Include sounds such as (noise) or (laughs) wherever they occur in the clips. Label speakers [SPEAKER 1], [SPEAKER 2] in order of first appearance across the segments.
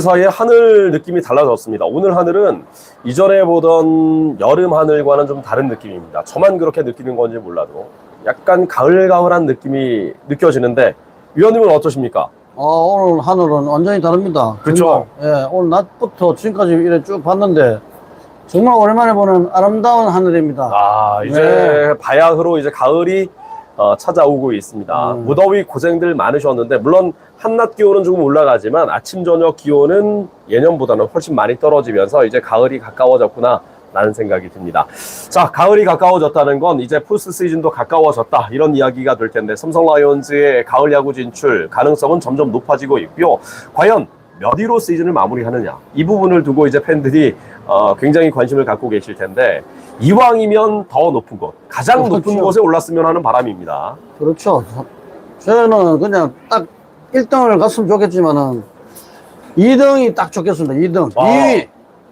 [SPEAKER 1] 사이의 하늘 느낌이 달라졌습니다. 오늘 하늘은 이전에 보던 여름 하늘과는 좀 다른 느낌입니다. 저만 그렇게 느끼는 건지 몰라도 약간 가을가을한 느낌이 느껴지는데 위원님은 어떠십니까?
[SPEAKER 2] 어, 오늘 하늘은 완전히 다릅니다.
[SPEAKER 1] 그쵸?
[SPEAKER 2] 정말, 예, 오늘 낮부터 지금까지 이래 쭉 봤는데 정말 오랜만에 보는 아름다운 하늘입니다.
[SPEAKER 1] 아 이제
[SPEAKER 2] 네.
[SPEAKER 1] 바야흐로 이제 가을이 어, 찾아오고 있습니다.
[SPEAKER 2] 음.
[SPEAKER 1] 무더위 고생들 많으셨는데 물론 한낮 기온은 조금 올라가지만 아침 저녁 기온은 예년보다는 훨씬 많이 떨어지면서 이제 가을이 가까워졌구나. 라는 생각이 듭니다. 자, 가을이 가까워졌다는 건 이제 포스트 시즌도 가까워졌다. 이런 이야기가 될 텐데 삼성 라이온즈의 가을 야구 진출 가능성은 점점 높아지고 있고요. 과연 몇 위로 시즌을 마무리하느냐 이 부분을 두고 이제 팬들이 어, 굉장히 관심을 갖고 계실 텐데 이왕이면 더 높은 곳 가장 높은
[SPEAKER 2] 그렇죠.
[SPEAKER 1] 곳에 올랐으면 하는 바람입니다.
[SPEAKER 2] 그렇죠. 저는 그냥 딱 1등을 갔으면 좋겠지만은 2등이 딱 좋겠습니다. 2등.
[SPEAKER 1] 아.
[SPEAKER 2] 2위.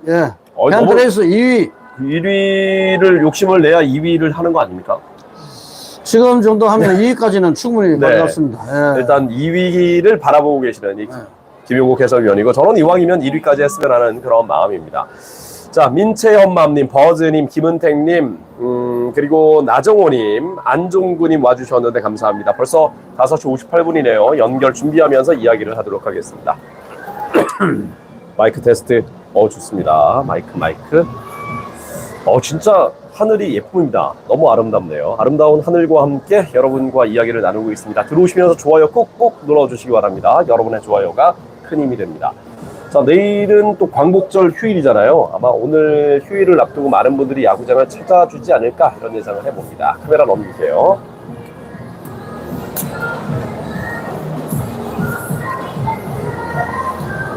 [SPEAKER 2] 예.
[SPEAKER 1] 어,
[SPEAKER 2] 팬트레이스 2위.
[SPEAKER 1] 1위를 욕심을 내야 2위를 하는 거 아닙니까?
[SPEAKER 2] 지금 정도 하면 2위까지는 충분히
[SPEAKER 1] 네.
[SPEAKER 2] 가져갔습니다. 예.
[SPEAKER 1] 일단 2위를 바라보고 계시는 이
[SPEAKER 2] 네.
[SPEAKER 1] 김용국 해설위원이고 저는 이왕이면 1위까지 했으면 하는 그런 마음입니다. 자 민채연맘님, 버즈님, 김은택님, 음, 그리고 나정호님, 안종구님 와주셨는데 감사합니다. 벌써 5시 58분이네요. 연결 준비하면서 이야기를 하도록 하겠습니다. (coughs) 마이크 테스트. 어 좋습니다. 마이크 마이크. 어 진짜 하늘이 예쁩니다. 너무 아름답네요. 아름다운 하늘과 함께 여러분과 이야기를 나누고 있습니다. 들어오시면서 좋아요 꾹꾹 눌러주시기 바랍니다. 여러분의 좋아요가 큰 힘이 됩니다. 자 내일은 또 광복절 휴일이잖아요. 아마 오늘 휴일을 앞두고 많은 분들이 야구장을 찾아주지 않을까 이런 예상을 해봅니다. 카메라 넘기세요.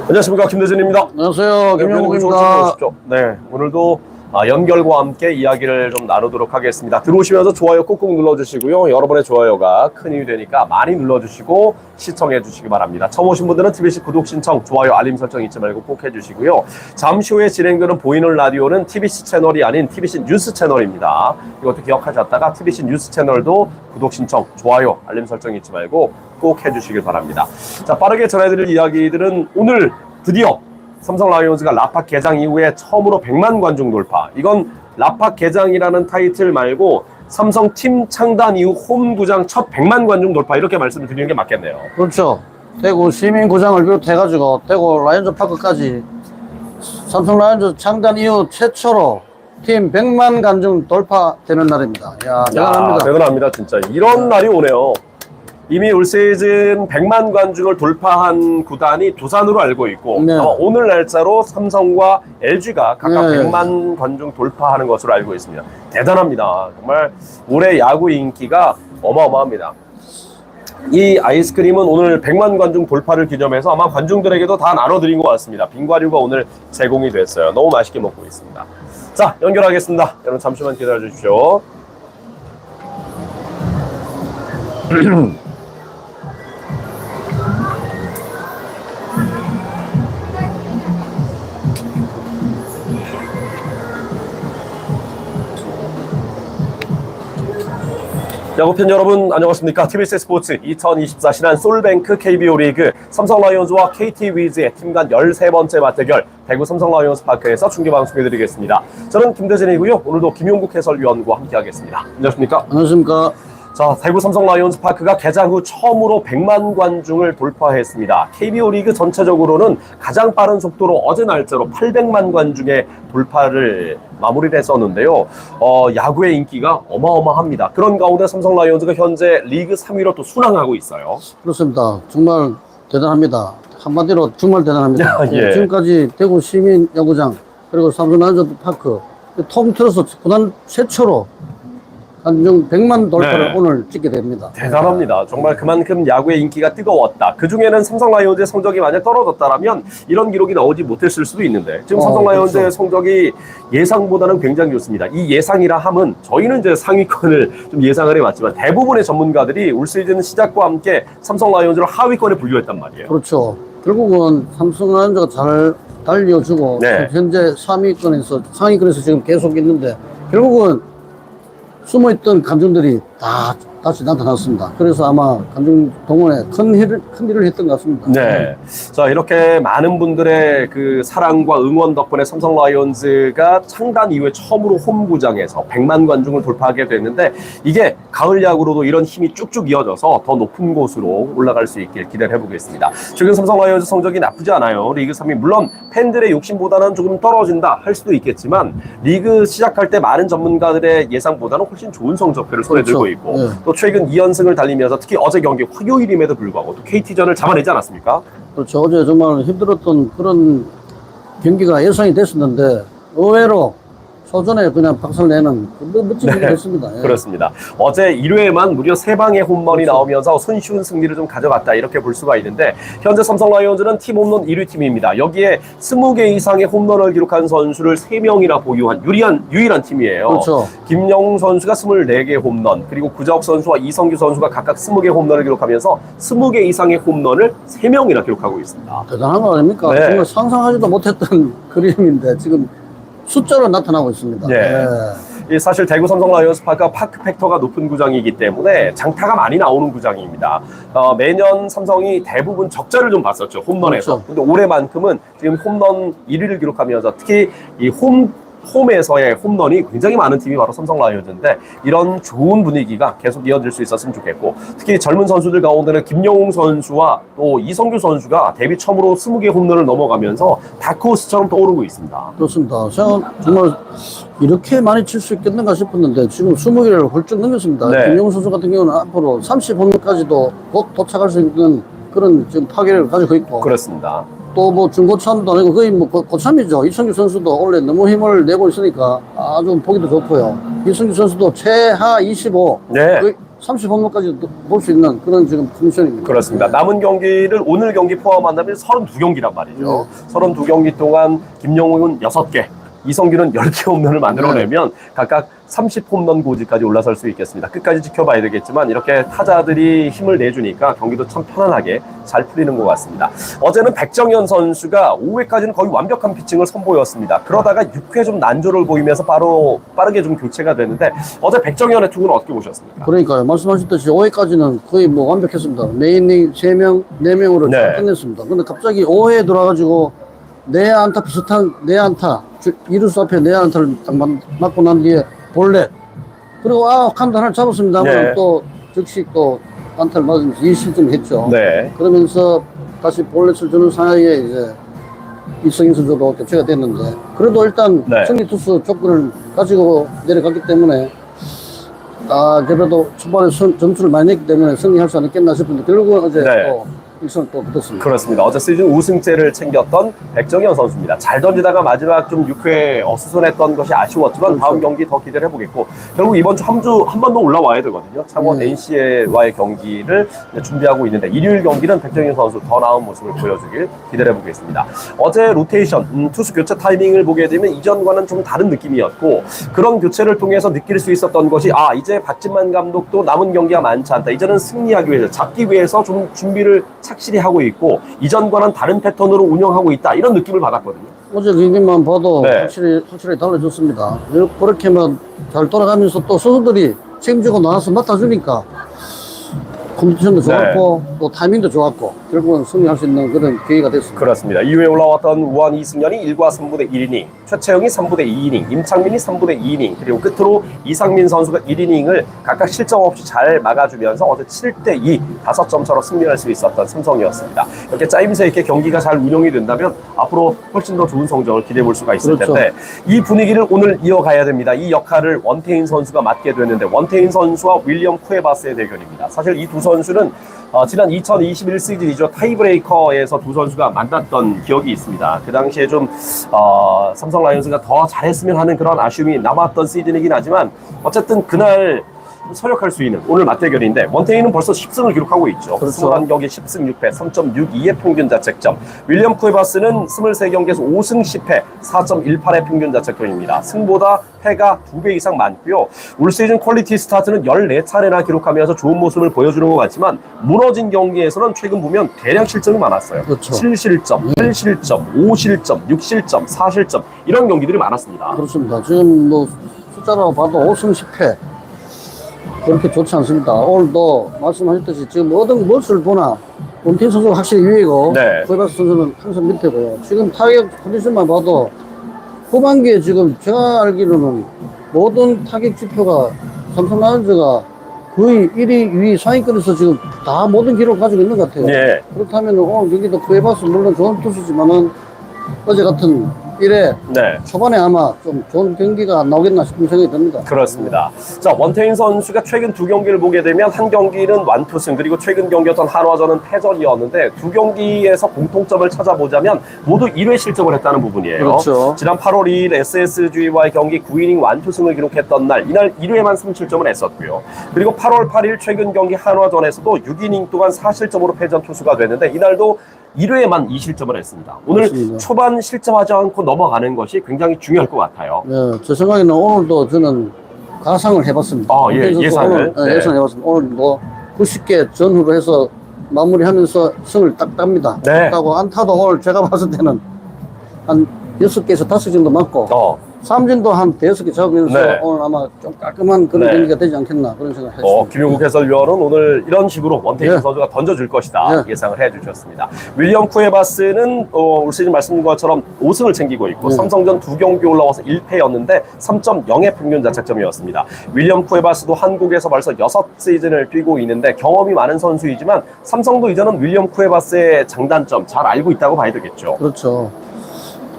[SPEAKER 1] 안녕하십니까 김대진입니다.
[SPEAKER 2] 안녕하세요.
[SPEAKER 1] 네,
[SPEAKER 2] 김영국입니다.
[SPEAKER 1] 네, 오늘도 아, 연결과 함께 이야기를 좀 나누도록 하겠습니다. 들어오시면서 좋아요 꾹꾹 눌러주시고요. 여러분의 좋아요가 큰 힘이 되니까 많이 눌러주시고 시청해 주시기 바랍니다. 처음 오신 분들은 TBC 구독 신청, 좋아요, 알림 설정 잊지 말고 꼭 해주시고요. 잠시 후에 진행되는 보이는 라디오는 TBC 채널이 아닌 TBC 뉴스 채널입니다. 이것도 기억하셨다가 TBC 뉴스 채널도 구독 신청, 좋아요, 알림 설정 잊지 말고 꼭 해주시길 바랍니다. 자, 빠르게 전해드릴 이야기들은 오늘 드디어 삼성 라이온즈가 라팍 개장 이후에 처음으로 100만 관중 돌파. 이건 라팍 개장이라는 타이틀 말고 삼성 팀 창단 이후 홈구장 첫 100만 관중 돌파 이렇게 말씀을 드리는 게 맞겠네요.
[SPEAKER 2] 그렇죠. 대구 시민구장을 비롯해가지고 대구 라이온즈 파크까지 삼성 라이온즈 창단 이후 최초로 팀 100만 관중 돌파되는 날입니다. 야,
[SPEAKER 1] 야,
[SPEAKER 2] 대단합니다.
[SPEAKER 1] 대단합니다. 진짜 이런 날이 오네요. 이미 올 시즌 100만 관중을 돌파한 구단이 두산으로 알고 있고
[SPEAKER 2] 네.
[SPEAKER 1] 아마 오늘 날짜로 삼성과 LG가 각각
[SPEAKER 2] 네.
[SPEAKER 1] 100만 관중 돌파하는 것으로 알고 있습니다. 대단합니다. 정말 올해 야구 인기가 어마어마합니다. 이 아이스크림은 오늘 100만 관중 돌파를 기념해서 아마 관중들에게도 다 나눠드린 것 같습니다. 빙과류가 오늘 제공이 됐어요. 너무 맛있게 먹고 있습니다. 자, 연결하겠습니다. 여러분 잠시만 기다려 주십시오. (clears throat) 야구팬 여러분 안녕하십니까 TBS 스포츠 2024 신한 솔뱅크 KBO 리그 삼성 라이온즈와 KT 위즈의 팀간 13번째 맞대결 대구 삼성 라이온즈 파크에서 중계 방송해드리겠습니다. 저는 김대진이고요. 오늘도 김용국 해설위원과 함께하겠습니다. 안녕하십니까?
[SPEAKER 2] 안녕하십니까.
[SPEAKER 1] 자, 대구 삼성 라이온즈 파크가 개장 후 처음으로 100만 관중을 돌파했습니다. KBO 리그 전체적으로는 가장 빠른 속도로 어제 날짜로 800만 관중의 돌파를 마무리를 했었는데요. 어, 야구의 인기가 어마어마합니다. 그런 가운데 삼성 라이온즈가 현재 리그 3위로 또 순항하고 있어요.
[SPEAKER 2] 그렇습니다. 정말 대단합니다. 한마디로 정말 대단합니다. (laughs)
[SPEAKER 1] 예.
[SPEAKER 2] 지금까지 대구 시민 야구장 그리고 삼성 라이온즈 파크 통틀어서 구단 최초로 관중 100만 돌파를
[SPEAKER 1] 네.
[SPEAKER 2] 오늘 찍게 됩니다.
[SPEAKER 1] 대단합니다. 정말 그만큼 야구의 인기가 뜨거웠다. 그 중에는 삼성 라이온즈의 성적이 만약 떨어졌다면 이런 기록이 나오지 못했을 수도 있는데 지금
[SPEAKER 2] 어,
[SPEAKER 1] 삼성 라이온즈의
[SPEAKER 2] 그렇죠.
[SPEAKER 1] 성적이 예상보다는 굉장히 좋습니다. 이 예상이라 함은 저희는 이제 상위권을 좀 예상을 해왔지만 대부분의 전문가들이 올 시즌 시작과 함께 삼성 라이온즈를 하위권에 분류했단 말이에요.
[SPEAKER 2] 그렇죠. 결국은 삼성 라이온즈가 잘 달려주고
[SPEAKER 1] 네.
[SPEAKER 2] 현재 3위권에서 상위권에서 지금 계속 있는데 결국은 숨어있던 감정들이 다 다시 나타났습니다. 그래서 아마 관중 동원에 큰 일을, 큰 일을 했던 것 같습니다.
[SPEAKER 1] 네. 자, 이렇게 많은 분들의 그 사랑과 응원 덕분에 삼성 라이온즈가 창단 이후에 처음으로 홈구장에서 100만 관중을 돌파하게 됐는데 이게 가을 야구로도 이런 힘이 쭉쭉 이어져서 더 높은 곳으로 올라갈 수 있길 기대를 해보겠습니다. 최근 삼성 라이온즈 성적이 나쁘지 않아요. 리그 3위. 물론 팬들의 욕심보다는 조금 떨어진다 할 수도 있겠지만 리그 시작할 때 많은 전문가들의 예상보다는 훨씬 좋은 성적표를 손에
[SPEAKER 2] 그렇죠.
[SPEAKER 1] 들고 있고
[SPEAKER 2] 네.
[SPEAKER 1] 또 최근 2연승을 달리면서 특히 어제 경기 화요일임에도 불구하고 또 KT전을 잡아내지 않았습니까?
[SPEAKER 2] 그렇죠. 어제 정말 힘들었던 그런 경기가 예상이 됐었는데 의외로 소전에 그냥 박살 내는 그 멋진 경기가 됐습니다. 예.
[SPEAKER 1] 네. 그렇습니다. 어제 1회만 무려 3방의 홈런이
[SPEAKER 2] 그렇죠.
[SPEAKER 1] 나오면서 손쉬운 승리를 좀 가져갔다 이렇게 볼 수가 있는데 현재 삼성 라이온즈는 팀 홈런 1위 팀입니다. 여기에 20개 이상의 홈런을 기록한 선수를 3명이나 보유한 유리한 유일한 팀이에요.
[SPEAKER 2] 그렇죠.
[SPEAKER 1] 김영웅 선수가 24개 홈런, 그리고 구자욱 선수와 이성규 선수가 각각 20개 홈런을 기록하면서 20개 이상의 홈런을 3명이나 기록하고 있습니다.
[SPEAKER 2] 대단한 거 아닙니까?
[SPEAKER 1] 네.
[SPEAKER 2] 정말 상상하지도 못했던 (laughs) 그림인데 지금 숫자로 나타나고 있습니다.
[SPEAKER 1] 네.
[SPEAKER 2] 예.
[SPEAKER 1] 이 사실 대구 삼성 라이온스 파크가 파크 팩터가 높은 구장이기 때문에 장타가 많이 나오는 구장입니다. 어, 매년 삼성이 대부분 적자를 좀 봤었죠 홈런에서.
[SPEAKER 2] 그렇죠.
[SPEAKER 1] 근데 올해만큼은 지금 홈런 1위를 기록하면서 특히 이홈 홈에서의 홈런이 굉장히 많은 팀이 바로 삼성 라이온즈인데 이런 좋은 분위기가 계속 이어질 수 있었으면 좋겠고 특히 젊은 선수들 가운데는 김영웅 선수와 또 이성규 선수가 데뷔 처음으로 20개 홈런을 넘어가면서 다크호스처럼 떠오르고 있습니다.
[SPEAKER 2] 그렇습니다. 제가 정말 이렇게 많이 칠 수 있겠는가 싶었는데 지금 20개를 훌쩍 넘겼습니다.
[SPEAKER 1] 네.
[SPEAKER 2] 김용훈 선수 같은 경우는 앞으로 30홈까지도 곧 도착할 수 있는 그런 지금 타격을 가지고 있고
[SPEAKER 1] 그렇습니다.
[SPEAKER 2] 또 뭐 중고참도 아니고 거의 뭐 고- 고참이죠. 이성규 선수도 원래 너무 힘을 내고 있으니까 아주 보기도 좋고요. 이성규 선수도 최하 25,
[SPEAKER 1] 네.
[SPEAKER 2] 거의 30홈까지 볼 수 있는 그런 지금 컨디션입니다.
[SPEAKER 1] 그렇습니다. 남은 경기를 오늘 경기 포함한다면 32경기란 말이죠. 32경기 동안 김영웅은 6개, 이성규는 10개 홈런을 만들어내면 각각 30홈런 고지까지 올라설 수 있겠습니다. 끝까지 지켜봐야 되겠지만 이렇게 타자들이 힘을 내주니까 경기도 참 편안하게 잘 풀리는 것 같습니다. 어제는 백정현 선수가 5회까지는 거의 완벽한 피칭을 선보였습니다. 그러다가 6회 좀 난조를 보이면서 바로 빠르게 좀 교체가 됐는데 어제 백정현의 투구는 어떻게 보셨습니까?
[SPEAKER 2] 그러니까요. 말씀하셨듯이 5회까지는 거의 뭐 완벽했습니다. 메인이 3명, 4명으로
[SPEAKER 1] 네.
[SPEAKER 2] 끝냈습니다. 근데 갑자기 5회에 들어와가지고 내 안타 비슷한 내 안타, 주- 이루수 앞에 내 안타를 딱 맞- 맞고 난 뒤에 볼넷. 그리고 아, 칸도 하나 잡았습니다.
[SPEAKER 1] 네.
[SPEAKER 2] 또 즉시 또 안타를 맞으면서 2실점 했죠.
[SPEAKER 1] 네.
[SPEAKER 2] 그러면서 다시 볼넷을 주는 상황에 이제 이성인 선수도 교체가 됐는데 그래도 일단
[SPEAKER 1] 네.
[SPEAKER 2] 승리 투수 조건을 가지고 내려갔기 때문에 아 그래도 초반에 선- 점수를 많이 냈기 때문에 승리할 수 않겠나 싶은데 결국은 어제
[SPEAKER 1] 네.
[SPEAKER 2] 또 일선을 또 붙었습니다.
[SPEAKER 1] 그렇습니다. 어제 시즌 우승째를 챙겼던 백정현 선수입니다. 잘 던지다가 마지막 좀 6회 어수선했던 것이 아쉬웠지만
[SPEAKER 2] 그렇죠.
[SPEAKER 1] 다음 경기 더 기대를 해보겠고 결국 이번 주 한 주 한 번 더 올라와야 되거든요. 창원
[SPEAKER 2] 네.
[SPEAKER 1] NC와의 경기를 준비하고 있는데 일요일 경기는 백정현 선수 더 나은 모습을 보여주길 기대를 해보겠습니다. 어제 로테이션 음, 투수 교체 타이밍을 보게 되면 이전과는 좀 다른 느낌이었고 그런 교체를 통해서 느낄 수 있었던 것이 아 이제 박진만 감독도 남은 경기가 많지 않다. 이제는 승리하기 위해서 잡기 위해서 좀 준비를 착실히 하고 있고 이전과는 다른 패턴으로 운영하고 있다 이런 느낌을 받았거든요.
[SPEAKER 2] 어제 경기만 봐도
[SPEAKER 1] 네.
[SPEAKER 2] 확실히 확실히 달라졌습니다. 그렇게만 잘 돌아가면서 또 선수들이 책임지고 나와서 맡아주니까 컨디션도
[SPEAKER 1] 네.
[SPEAKER 2] 좋았고 또 타이밍도 좋았고 결국은 승리할 수 있는 그런 기회가 됐습니다.
[SPEAKER 1] 그렇습니다. 이후에 올라왔던 우한 이승연이 1과 3부대 1이닝, 최채영이 3부대 2이닝, 임창민이 3부대 2이닝, 그리고 끝으로 이상민 선수가 1이닝을 각각 실점 없이 잘 막아주면서 어제 7대 2, 5점 차로 승리할 수 있었던 삼성이었습니다. 이렇게 짜임새 있게 경기가 잘 운영이 된다면 앞으로 훨씬 더 좋은 성적을 기대해 볼 수가 있을
[SPEAKER 2] 그렇죠.
[SPEAKER 1] 텐데 이 분위기를 오늘 이어가야 됩니다. 이 역할을 원태인 선수가 맡게 되는데 원태인 선수와 윌리엄 쿠에바스의 대결입니다. 사실 이 두 선수는 어, 지난 2021 시즌이죠. 타이브레이커에서 두 선수가 만났던 기억이 있습니다. 그 당시에 좀 어, 삼성 라이온즈가 더 잘했으면 하는 그런 아쉬움이 남았던 시즌이긴 하지만 어쨌든 그날 서력할 수 있는 오늘 맞대결인데 원태인은 벌써 10승을 기록하고 있죠.
[SPEAKER 2] 그렇죠.
[SPEAKER 1] 21경기 10승 6패 3.62의 평균 자책점. 윌리엄 쿠에바스는 23경기에서 5승 10패 4.18의 평균 자책점입니다. 승보다 패가 2배 이상 많고요. 올 시즌 퀄리티 스타트는 14차례나 기록하면서 좋은 모습을 보여주는 것 같지만 무너진 경기에서는 최근 보면 대량 실점이 많았어요.
[SPEAKER 2] 그렇죠.
[SPEAKER 1] 7실점, 8실점, 5실점, 6실점, 4실점 이런 경기들이 많았습니다.
[SPEAKER 2] 그렇습니다. 지금 뭐 숫자로 봐도 5승 10패. 그렇게 좋지 않습니다. 오늘도 말씀하셨듯이 지금 모든 무엇을 보나 원팀 선수가 확실히 위이고
[SPEAKER 1] 네.
[SPEAKER 2] 코이바스 선수는 항상 밑에고요. 지금 타격 컨디션만 봐도 후반기에 지금 제가 알기로는 모든 타격 지표가 삼성 라이온즈가 거의 1위, 2위 상위권에서 지금 다 모든 기록을 가지고 있는 것 같아요.
[SPEAKER 1] 예.
[SPEAKER 2] 그렇다면 오늘 경기도 쿠에바스 물론 좋은 투수지만은 어제 같은 1회
[SPEAKER 1] 네.
[SPEAKER 2] 초반에 아마 좀 좋은 경기가 나오겠나 싶은 생각이 듭니다.
[SPEAKER 1] 그렇습니다. 자, 원태인 선수가 최근 두 경기를 보게 되면 한 경기는 완투승 그리고 최근 경기였던 한화전은 패전이었는데 두 경기에서 공통점을 찾아보자면 모두 1회 실점을 했다는 부분이에요.
[SPEAKER 2] 그렇죠.
[SPEAKER 1] 지난 8월 2일 SSG와의 경기 9이닝 완투승을 기록했던 날 이날 1회만 3실점을 했었고요. 그리고 8월 8일 최근 경기 한화전에서도 6이닝 동안 4실점으로 패전 투수가 됐는데 이날도 1회에만 2실점을 했습니다. 오늘
[SPEAKER 2] 그렇습니다.
[SPEAKER 1] 초반 실점하지 않고 넘어가는 것이 굉장히 중요할 것 같아요.
[SPEAKER 2] 네, 제 생각에는 오늘도 저는 가상을 해봤습니다.
[SPEAKER 1] 아, 예, 예상을?
[SPEAKER 2] 오늘, 네,
[SPEAKER 1] 네.
[SPEAKER 2] 예상을 해봤습니다. 오늘 뭐 90개 전후로 해서 마무리하면서 승을 딱 땁니다.
[SPEAKER 1] 네.
[SPEAKER 2] 따고 안타도 오늘 제가 봤을 때는 한 6개에서 5개 정도 맞고
[SPEAKER 1] 어,
[SPEAKER 2] 삼진도 한 대여섯 개 잡으면서
[SPEAKER 1] 네.
[SPEAKER 2] 오늘 아마 좀 깔끔한 그런
[SPEAKER 1] 네.
[SPEAKER 2] 경기가 되지 않겠나 그런 생각을 했습니다.
[SPEAKER 1] 어, 김용국 해설위원은 오늘 이런 식으로 원태인
[SPEAKER 2] 네.
[SPEAKER 1] 선수가 던져줄 것이다
[SPEAKER 2] 네.
[SPEAKER 1] 예상을 해주셨습니다. 윌리엄 쿠에바스는 어, 올 시즌 말씀드린 것처럼 5승을 챙기고 있고
[SPEAKER 2] 네.
[SPEAKER 1] 삼성전 두 경기 올라와서 1패였는데 3.0의 평균 자책점이었습니다. 윌리엄 쿠에바스도 한국에서 벌써 6시즌을 뛰고 있는데 경험이 많은 선수이지만 삼성도 이제는 윌리엄 쿠에바스의 장단점 잘 알고 있다고 봐야 되겠죠.
[SPEAKER 2] 그렇죠.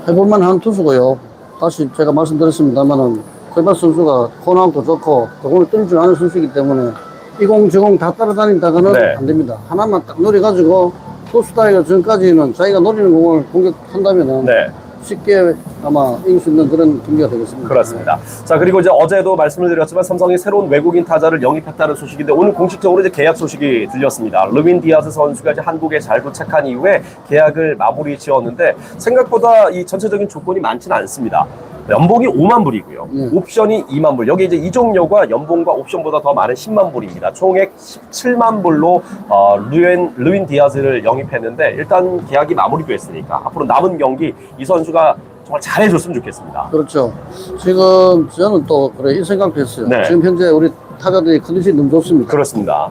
[SPEAKER 2] 해볼만 한 투수고요. 다시 제가 말씀드렸습니다만은 코이바스 선수가 코너도 좋고 공을 뜰줄 아는 선수이기 때문에 이공 저공 다 따라다닌다가는
[SPEAKER 1] 네.
[SPEAKER 2] 안 됩니다. 하나만 딱 노려가지고 투수 따위가 전까지는 자기가 노리는 공을 공격한다면은
[SPEAKER 1] 네.
[SPEAKER 2] 쉽게 아마 이길 수 있는 그런 경기가 되겠습니다.
[SPEAKER 1] 그렇습니다. 자 그리고 이제 어제도 말씀을 드렸지만 삼성이 새로운 외국인 타자를 영입했다는 소식인데 오늘 공식적으로 이제 계약 소식이 들렸습니다. 루빈 디아스 선수가 이제 한국에 잘 도착한 이후에 계약을 마무리 지었는데 생각보다 이 전체적인 조건이 많지는 않습니다. 연봉이 5만 불이고요.
[SPEAKER 2] 예.
[SPEAKER 1] 옵션이 2만 불. 여기 이제 이종료가 연봉과 옵션보다 더 많은 10만 불입니다. 총액 17만 불로 어, 루인, 루인 디아즈를 영입했는데 일단 계약이 마무리됐으니까 앞으로 남은 경기 이 선수가 정말 잘해줬으면 좋겠습니다.
[SPEAKER 2] 그렇죠. 지금 저는 또 그래 이 생각도 했어요.
[SPEAKER 1] 네.
[SPEAKER 2] 지금 현재 우리 타자들이 컨디션이 너무 좋습니다.
[SPEAKER 1] 그렇습니다.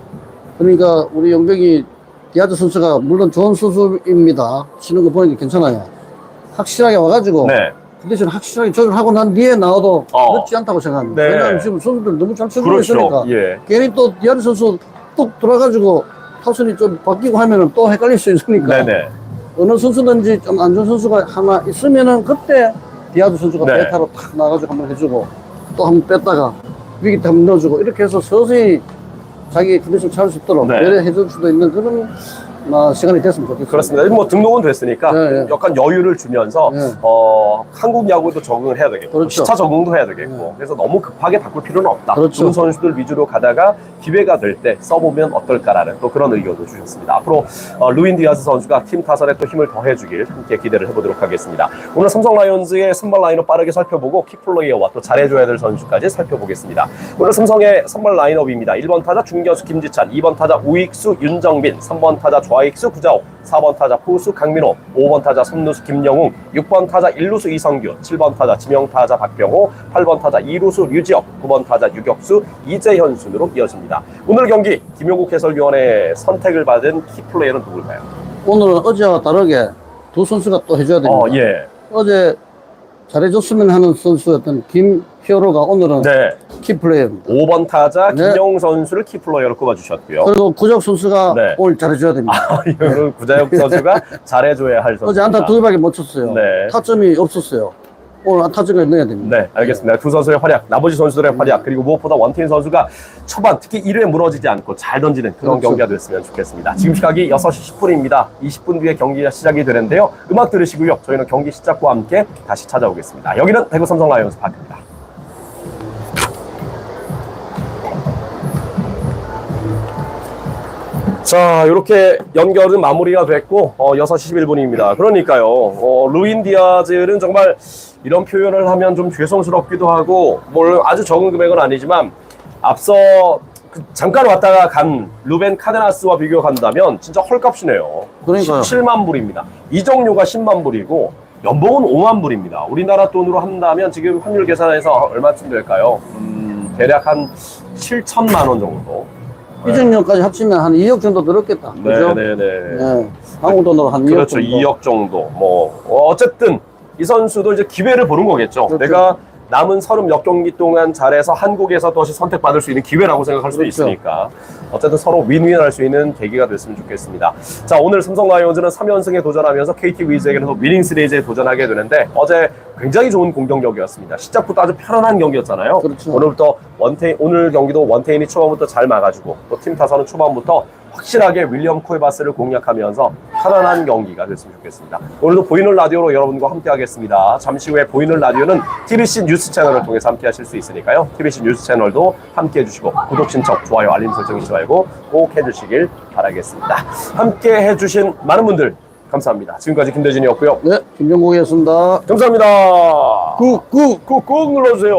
[SPEAKER 2] 그러니까 우리 영백이 디아즈 선수가 물론 좋은 선수입니다. 치는 거 보니까 괜찮아요. 확실하게 와가지고
[SPEAKER 1] 네.
[SPEAKER 2] 컨디션 확실하게 조절하고 난 뒤에 나와도
[SPEAKER 1] 어.
[SPEAKER 2] 늦지 않다고 생각합니다.
[SPEAKER 1] 네.
[SPEAKER 2] 왜냐하면 지금 선수들 너무 잘 치고
[SPEAKER 1] 그렇죠.
[SPEAKER 2] 있으니까
[SPEAKER 1] 예.
[SPEAKER 2] 괜히 또 디아즈 선수 뚝 들어가지고 타선이 좀 바뀌고 하면은 또 헷갈릴 수 있으니까
[SPEAKER 1] 네네.
[SPEAKER 2] 어느 선수든지 좀 안 좋은 선수가 하나 있으면은 그때 디아즈 선수가
[SPEAKER 1] 네.
[SPEAKER 2] 베타로 탁 나가지고 한번 해주고 또 한번 뺐다가 위기 때 한번 넣어주고 이렇게 해서 서서히 자기 컨디션 찾을 수 있도록
[SPEAKER 1] 네.
[SPEAKER 2] 배려해줄 수도 있는 그런 어, 시간이 됐으면 좋겠습니다.
[SPEAKER 1] 그렇습니다. 뭐 등록은 됐으니까
[SPEAKER 2] 네, 네.
[SPEAKER 1] 약간 여유를 주면서
[SPEAKER 2] 네.
[SPEAKER 1] 어, 한국 야구도 적응을 해야 되겠고
[SPEAKER 2] 그렇죠.
[SPEAKER 1] 시차 적응도 해야 되겠고
[SPEAKER 2] 네.
[SPEAKER 1] 그래서 너무 급하게 바꿀 필요는 없다.
[SPEAKER 2] 그렇죠.
[SPEAKER 1] 좋은 선수들 위주로 가다가 기회가 될 때 써보면 어떨까라는 또 그런 의견도 주셨습니다. 앞으로 어, 루인 디아스 선수가 팀 타선에 또 힘을 더해주길 함께 기대를 해보도록 하겠습니다. 오늘 삼성 라이온즈의 선발 라인업 빠르게 살펴보고 키플레이어와 또 잘해줘야 될 선수까지 살펴보겠습니다. 오늘 삼성의 선발 라인업입니다. 1번 타자 중견수 김지찬, 2번 타자 우익수 윤정빈, 3번 타자 좌익수 구자호, 4번 타자 포수 강민호, 5번 타자 삼루수 김영웅, 6번 타자 1루수 이성규, 7번 타자 지명타자 박병호, 8번 타자 2루수 류지혁, 9번 타자 유격수 이재현 순으로 이어집니다. 오늘 경기 김용국 해설위원의 선택을 받은 키플레이어는 누굴까요?
[SPEAKER 2] 오늘은 어제와 다르게 두 선수가 또 해줘야 됩니다.
[SPEAKER 1] 어, 예.
[SPEAKER 2] 어제 잘해줬으면 하는 선수였던 김 희호로가 오늘은
[SPEAKER 1] 네.
[SPEAKER 2] 키플레이어입니다.
[SPEAKER 1] 5번 타자
[SPEAKER 2] 네.
[SPEAKER 1] 김영웅 선수를 키플레이어로 꼽아주셨고요.
[SPEAKER 2] 그리고 구적 선수가
[SPEAKER 1] 네.
[SPEAKER 2] 오늘 잘해줘야 됩니다.
[SPEAKER 1] 이거는 구자혁 선수가 (laughs) 잘해줘야 할 선수.
[SPEAKER 2] 어제 안타 두 개밖에 못 쳤어요.
[SPEAKER 1] 네.
[SPEAKER 2] 타점이 없었어요. 오늘 안타점을 넣어야 됩니다.
[SPEAKER 1] 네, 알겠습니다. 두 선수의 활약, 나머지 선수들의 활약, 그리고 무엇보다 원태인 선수가 초반 특히 1회 무너지지 않고 잘 던지는 그런
[SPEAKER 2] 그렇죠.
[SPEAKER 1] 경기가 됐으면 좋겠습니다. 지금 시각이 6시 10분입니다. 20분 뒤에 경기가 시작이 되는데요. 음악 들으시고요. 저희는 경기 시작과 함께 다시 찾아오겠습니다. 여기는 대구 삼성 라이온스 파크입니다. 자, 이렇게 연결은 마무리가 됐고, 어, 6시 11분입니다. 그러니까요, 어, 루인 디아즈는 정말 이런 표현을 하면 좀 죄송스럽기도 하고, 물론 아주 적은 금액은 아니지만, 앞서 그 잠깐 왔다가 간 루벤 카데나스와 비교한다면 진짜 헐값이네요.
[SPEAKER 2] 그러니까요.
[SPEAKER 1] 17만 불입니다. 이정료가 10만 불이고, 연봉은 5만 불입니다. 우리나라 돈으로 한다면 지금 환율 계산해서 얼마쯤 될까요? 음, 대략 한 7천만 원 정도.
[SPEAKER 2] 이적료까지 합치면 한 2억 정도 들었겠다. 그죠?
[SPEAKER 1] 네네네.
[SPEAKER 2] 네. 한국 돈으로 한 2억
[SPEAKER 1] 그렇죠.
[SPEAKER 2] 정도.
[SPEAKER 1] 2억 정도. 뭐 어, 어쨌든 이 선수도 이제 기회를 보는 거겠죠.
[SPEAKER 2] 그렇죠.
[SPEAKER 1] 내가 남은 서른 몇 경기 동안 잘해서 한국에서 다시 선택받을 수 있는 기회라고 생각할 수도
[SPEAKER 2] 그렇죠.
[SPEAKER 1] 있으니까 어쨌든 서로 윈윈할 수 있는 계기가 됐으면 좋겠습니다. 자 오늘 삼성 라이온즈는 3연승에 도전하면서 KT 위즈에게는 위닝 시리즈에 도전하게 되는데 어제 굉장히 좋은 공격력이었습니다. 시작부터 아주 편안한 경기였잖아요.
[SPEAKER 2] 그렇죠.
[SPEAKER 1] 오늘부터 원테인 오늘 경기도 원테인이 초반부터 잘 막아주고 또 팀 타선은 초반부터 확실하게 윌리엄 코에바스를 공략하면서 편안한 경기가 됐으면 좋겠습니다. 오늘도 보이는 라디오로 여러분과 함께 하겠습니다. 잠시 후에 보이는 라디오는 TBC 뉴스 채널을 통해서 함께 하실 수 있으니까요. TBC 뉴스 채널도 함께 해주시고 구독 신청, 좋아요, 알림 설정 잊지 말고 꼭 해주시길 바라겠습니다. 함께 해주신 많은 분들 감사합니다. 지금까지 김대진이었고요.
[SPEAKER 2] 네, 김정국이었습니다.
[SPEAKER 1] 감사합니다.
[SPEAKER 2] 꾹, 꾹.
[SPEAKER 1] 꾹꾹 눌러주세요.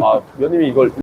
[SPEAKER 1] 아, 위원님이 이걸